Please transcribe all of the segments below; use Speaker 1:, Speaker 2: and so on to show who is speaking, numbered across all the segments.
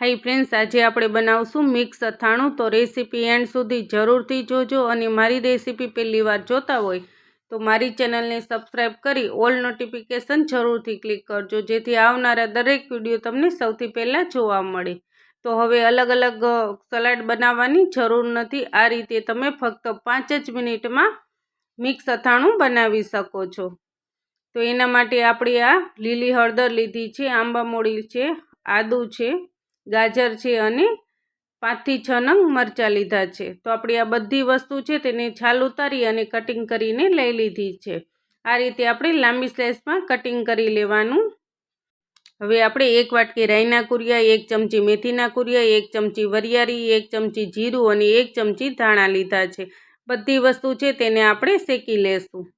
Speaker 1: High friends આજે આપણે બનાવશું મિક્સ અથાણું. તો રેસીપી એન્ડ સુધી જરૂરથી જોજો અને મારી રેસીપી પહેલી વાર જોતા હોય તો મારી ચેનલને સબસ્ક્રાઈબ કરી ઓલ નોટિફિકેશન જરૂરથી ક્લિક કરજો, જેથી આવનારા દરેક વીડિયો તમને સૌથી પહેલાં જોવા મળે. તો હવે અલગ અલગ સલાડ બનાવવાની જરૂર નથી. આ રીતે તમે ફક્ત પાંચ જ મિનિટમાં મિક્સ અથાણું બનાવી શકો છો. તો એના માટે આપણે આ લીલી હળદર લીધી છે, આંબા મોડી છે, આદું છે ગાજર છે અને પાંચથી છ નંગ મરચાં લીધા છે. તો આપણી આ બધી વસ્તુ છે તેને છાલ ઉતારી અને કટિંગ કરીને લઈ લીધી છે. આ રીતે આપણે લાંબી સ્લાઇસમાં કટિંગ કરી લેવાનું. હવે આપણે એક વાટકી રાઈના કુરિયા, એક ચમચી મેથીના કુરિયા, એક ચમચી વરિયાળી, એક ચમચી જીરું અને એક ચમચી ધાણા લીધા છે. બધી વસ્તુ છે તેને આપણે શેકી લેશું.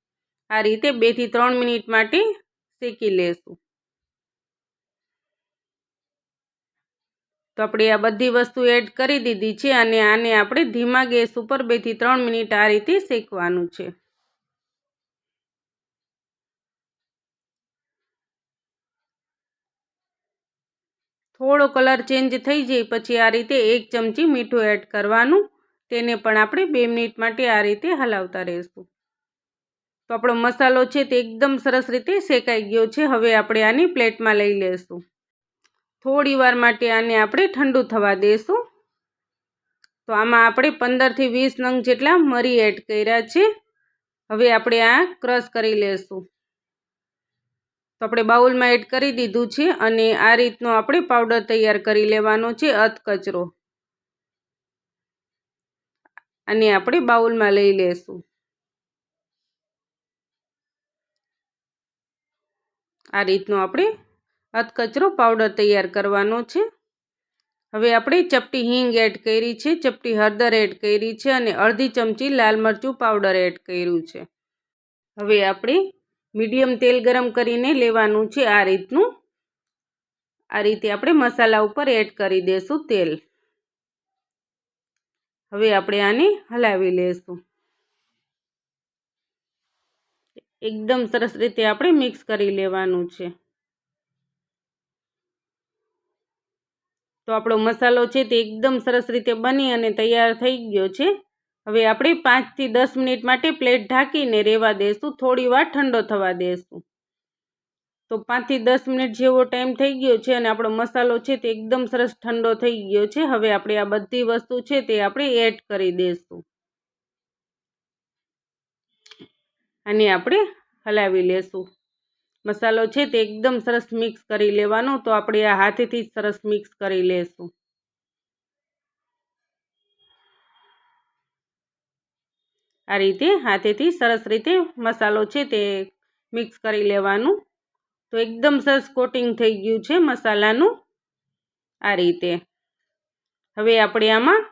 Speaker 1: આ રીતે બેથી ત્રણ મિનિટ માટે શેકી લેશું. તો આપણે આ બધી વસ્તુ એડ કરી દીધી છે અને આને આપણે ધીમા ગેસ ઉપર બેથી ત્રણ મિનિટ આ રીતે શેકવાનું છે. થોડો કલર ચેન્જ થઈ જાય પછી આ રીતે એક ચમચી મીઠું એડ કરવાનું. તેને પણ આપણે બે મિનિટ માટે આ રીતે હલાવતા રહીશું. તો આપણો મસાલો છે તે એકદમ સરસ રીતે શેકાઈ ગયો છે. હવે આપણે આની પ્લેટમાં લઈ લઈશું થોડી વાર માટે આને આપણે ઠંડુ થવા દઈશું તો આમાં આપણે પંદરથી વીસ નંગ જેટલા મરી એડ કર્યા છે. હવે આપણે આ ક્રશ કરી લેશું. તો આપણે બાઉલમાં એડ કરી દીધું છે અને આ રીતનો આપણે પાવડર તૈયાર કરી લેવાનો છે અધકચરો અને આપણે બાઉલમાં લઈ લેશું. આ રીતનો આપણે અધકચરો પાવડર તૈયાર કરવાનો છે. હવે આપણે ચપટી હિંગ એડ કરી છે, ચપટી હળદર એડ કરી છે અને અડધી ચમચી લાલ મરચું પાવડર એડ કર્યું છે. હવે આપણે મીડિયમ તેલ ગરમ કરીને લેવાનું છે આ રીતનું. આ રીતે આપણે મસાલા ઉપર એડ કરી દઈશું તેલ. હવે આપણે આને હલાવી લેશું. એકદમ સરસ રીતે આપણે મિક્સ કરી લેવાનું છે. તો આપણો મસાલો છે તે એકદમ સરસ રીતે બની અને તૈયાર થઈ ગયો છે. હવે આપણે પાંચથી દસ મિનિટ માટે પ્લેટ ઢાંકીને રહેવા દઈશું થોડી વાર ઠંડો થવા દઈશું તો પાંચથી દસ મિનિટ જેવો ટાઈમ થઈ ગયો છે અને આપણો મસાલો છે તે એકદમ સરસ ઠંડો થઈ ગયો છે. હવે આપણે આ બધી વસ્તુ છે તે આપણે એડ કરી દઈશું અને આપણે હલાવી લેશું. મસાલો છે તે એકદમ સરસ મિક્સ કરી લેવાનો, તો આપણે આ હાથેથી જ સરસ મિક્સ કરી લેશું. આ રીતે હાથેથી સરસ રીતે મસાલો છે તે મિક્સ કરી લેવાનું. તો એકદમ સરસ કોટિંગ થઈ ગયું છે મસાલાનું આ રીતે. હવે આપણે આમાં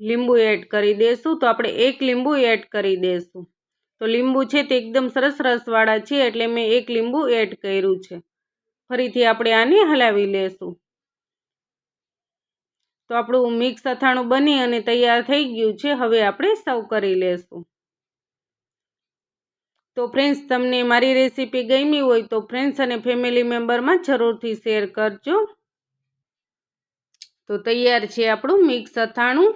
Speaker 1: લીંબુ એડ કરી દઈશું તો આપણે એક લીંબુ એડ કરી દઈશું તો લીંબુ છે તે એકદમ સરસ રસવાળા છે એટલે મેં એક લીંબુ એડ કર્યું છે. ફરીથી આપણે આને હલાવી લેશું. તો આપણું મિક્સ અથાણું બની અને તૈયાર થઈ ગયું છે. હવે આપણે સર્વ કરી લેશું. તો ફ્રેન્ડ્સ તમને મારી રેસીપી ગમી હોય તો ફ્રેન્ડ્સ અને ફેમિલી મેમ્બરમાં જરૂરથી શેર કરજો. તો તૈયાર છે આપણું મિક્સ અથાણું.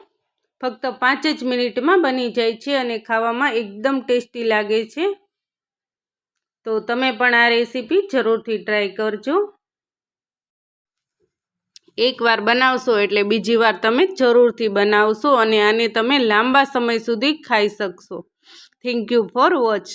Speaker 1: ફક્ત પાંચ જ મિનિટમાં બની જાય છે અને ખાવામાં એકદમ ટેસ્ટી લાગે છે. તો તમે પણ આ રેસીપી જરૂરથી ટ્રાય કરજો. એકવાર બનાવશો એટલે બીજી વાર તમે જરૂરથી બનાવશો અને આને તમે લાંબા સમય સુધી ખાઈ શકશો. Thank you for watch